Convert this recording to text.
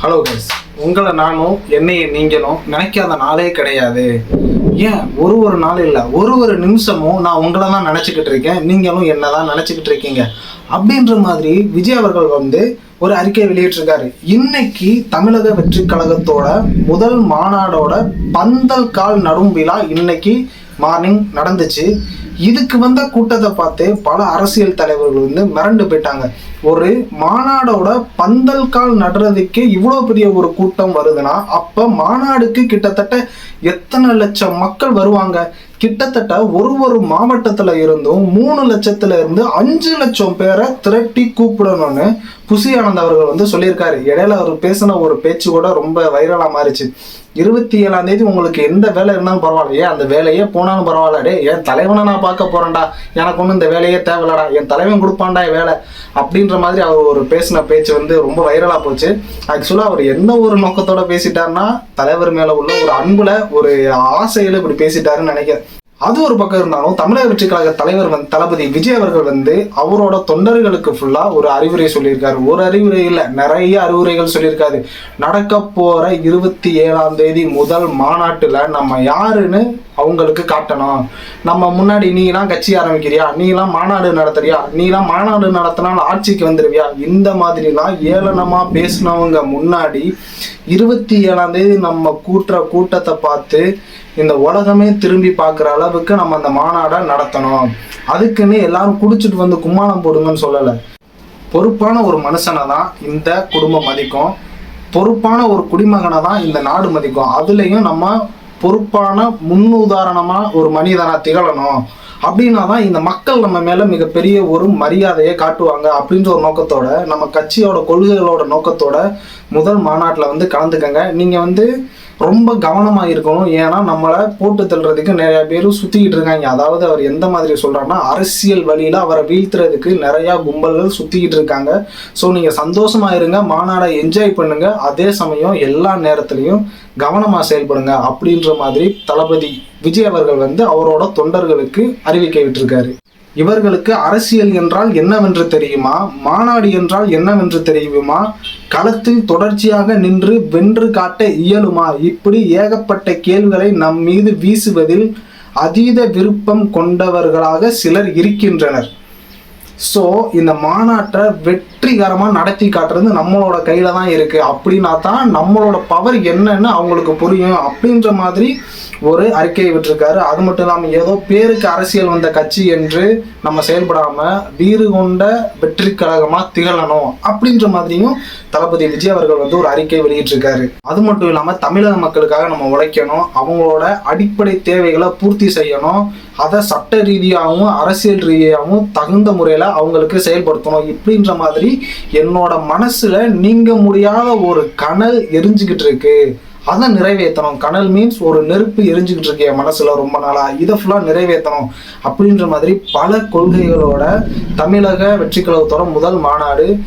Hello guys உங்களை நானும் என்னைய நீங்களும் நினைக்காத நாளே கிடையாது. ஏன்? ஒரு ஒரு நாள் இல்லை ஒரு ஒரு நிமிஷமும் நான் உங்களை தான் நினச்சிக்கிட்டு இருக்கேன். நீங்களும் என்ன தான் நினச்சிக்கிட்டு இருக்கீங்க. அப்படின்ற மாதிரி விஜய் அவர்கள் வந்து ஒரு அறிக்கை வெளியிட்டிருக்காரு. இன்னைக்கு தமிழக வெற்றி கழகத்தோட முதல் மாநாடோட பந்தல் கால் நடும் விழா இன்னைக்கு மார்னிங் நடந்துச்சு. இதுக்கு வந்த கூட்டத்தை பார்த்து பல அரசியல் தலைவர்கள் வந்து மிரண்டு போயிட்டாங்க. ஒரு மாநாடோட பந்தல் கால் நடுறதுக்கு இவ்வளோ பெரிய ஒரு கூட்டம் வருதுன்னா அப்போ மாநாடுக்கு கிட்டத்தட்ட எத்தனை லட்சம் மக்கள் வருவாங்க? கிட்டத்தட்ட ஒரு ஒரு மாவட்டத்தில் இருந்தும் மூணு லட்சத்துல இருந்து அஞ்சு லட்சம் பேரை திரட்டி கூப்பிடணும்னு புசி ஆனந்த் அவர்கள் வந்து சொல்லியிருக்காரு. இடையில அவர் பேசின ஒரு பேச்சு கூட ரொம்ப வைரலாக மாறிச்சு. இருபத்தி ஏழாம் தேதி உங்களுக்கு எந்த வேலை இருந்தாலும் பரவாயில்லையே அந்த வேலையே போனாலும் பரவாயில்ல. டே ஏன் தலைவனை நான் பார்க்க போறேன்டா. எனக்கு ஒன்றும் இந்த வேலையே தேவையில்லடா. என் தலைவன் கொடுப்பான்டா வேலை. அப்படின்ற மாதிரி அவர் ஒரு பேசின பேச்சு வந்து ரொம்ப வைரலா போச்சு. ஆக்சுவலாக அவர் என்ன ஒரு நோக்கத்தோட பேசிட்டாருன்னா தலைவர் மேல உள்ள ஒரு அன்புல ஒரு ஆசையில இப்படி பேசிட்டாருன்னு நினைக்கிறேன். அது ஒரு பக்கம் இருந்தாலும் தமிழக வெற்றி கழக தலைவர் வந்து தளபதி விஜய் அவர்கள் வந்து அவரோட தொண்டர்களுக்கு ஃபுல்லாக ஒரு அறிவுரை சொல்லியிருக்காரு. ஒரு அறிவுரை இல்லை நிறைய அறிவுரைகள் சொல்லியிருக்காரு. நடக்க போற இருபத்தி ஏழாம் தேதி முதல் மாநாட்டில் நம்ம யாருன்னு அவங்களுக்கு காட்டணும். நம்ம முன்னாடி நீலாம் கட்சி ஆரம்பிக்கிறியா? நீலாம் மாநாடு நடத்துறியா? நீலாம் மாநாடு நடத்தினால் ஆட்சிக்கு வந்துடுவியா இந்த மாதிரிலாம் ஏளனமா பேசினவங்க முன்னாடி இருபத்தி ஏழாம் தேதி நம்ம கூட்டுற கூட்டத்தை பார்த்து இந்த உலகமே திரும்பி பார்க்குற அளவுக்கு நம்ம அந்த மாநாடை நடத்தணும். அதுக்குன்னு எல்லாரும் குடிச்சிட்டு வந்து கும்மாளம் போடுங்கன்னு சொல்லலை. பொறுப்பான ஒரு மனுஷனை தான் இந்த குடும்பம் மதிக்கும். பொறுப்பான ஒரு குடிமகனை தான் இந்த நாடு மதிக்கும். அதுலேயும் நம்ம பொறுப்பான முன்னுதாரணமா ஒரு மனிதனா திகழணும். அப்படின்னா தான் இந்த மக்கள் நம்ம மேல மிகப்பெரிய ஒரு மரியாதையை காட்டுவாங்க அப்படின்ற ஒரு நோக்கத்தோட நம்ம கட்சியோட கொள்கைகளோட நோக்கத்தோட முதல் மாநாட்டில் வந்து கலந்துக்கங்க. நீங்க வந்து ரொம்ப கவனமாக இருக்கணும். ஏன்னா நம்மளை போட்டு தள்ளுறதுக்கு நிறைய பேர் சுற்றிக்கிட்டு இருக்காங்க. அதாவது அவர் எந்த மாதிரி சொல்கிறாருன்னா அரசியல் வழியில் அவரை வீழ்த்துறதுக்கு நிறையா கும்பல்கள் சுற்றிக்கிட்டு இருக்காங்க. ஸோ நீங்கள் சந்தோஷமா இருங்க. மாநாடை என்ஜாய் பண்ணுங்கள் அதே சமயம் எல்லா நேரத்துலையும் கவனமாக செயல்படுங்க அப்படின்ற மாதிரி தளபதி விஜய் அவர்கள் வந்து அவரோட தொண்டர்களுக்கு அறிவிக்க விட்டுருக்காரு. இவர்களுக்கு அரசியல் என்றால் என்னவென்று தெரியுமா? மாநாடு என்றால் என்னவென்று தெரியுமா? களத்தில் தொடர்ச்சியாக நின்று வென்று காட்ட இயலுமா? இப்படி ஏகப்பட்ட கேள்விகளை நம் மீது வீசுவதில் அதீத விருப்பம் கொண்டவர்களாக சிலர் இருக்கின்றனர். ஸோ இந்த மாநாட்டை வெற்றிகரமாக நடத்தி காட்டுறது நம்மளோட கையில் தான் இருக்குது அப்படின்னா தான் நம்மளோட பவர் என்னன்னு அவங்களுக்கு புரியும். அப்படின்ற மாதிரி ஒரு அறிக்கையை விட்டுருக்காரு. அது மட்டும் இல்லாமல் ஏதோ பேருக்கு அரசியல் வந்த கட்சி என்று நம்ம செயல்படாமல் வீறு கொண்ட வெற்றி கழகமாக திகழணும் அப்படின்ற மாதிரியும் தளபதி விஜய் அவர்கள் வந்து ஒரு அறிக்கை வெளியிட்டிருக்காரு. அது மட்டும் இல்லாமல் தமிழக மக்களுக்காக நம்ம உழைக்கணும். அவங்களோட அடிப்படை தேவைகளை பூர்த்தி செய்யணும். அதை சட்ட ரீதியாகவும் அரசியல் ரீதியாகவும் தகுந்த முறையில் அவங்களுக்கு செயல்படுத்தணும் இப்படின்ற மாதிரி என்னோட மனசுல நீங்க முடியாத ஒரு கனல் எரிஞ்சுக்கிட்டு இருக்கு. அதை நிறைவேற்றணும் கனல் மீன்ஸ் ஒரு நெருப்பு எரிஞ்சுக்கிட்டு இருக்கு என் மனசுல ரொம்ப நாளா. இதை ஃபுல்லாக நிறைவேற்றணும் அப்படின்ற மாதிரி பல கொள்கைகளோட தமிழக வெற்றி கழகத்தோட முதல் மாநாடு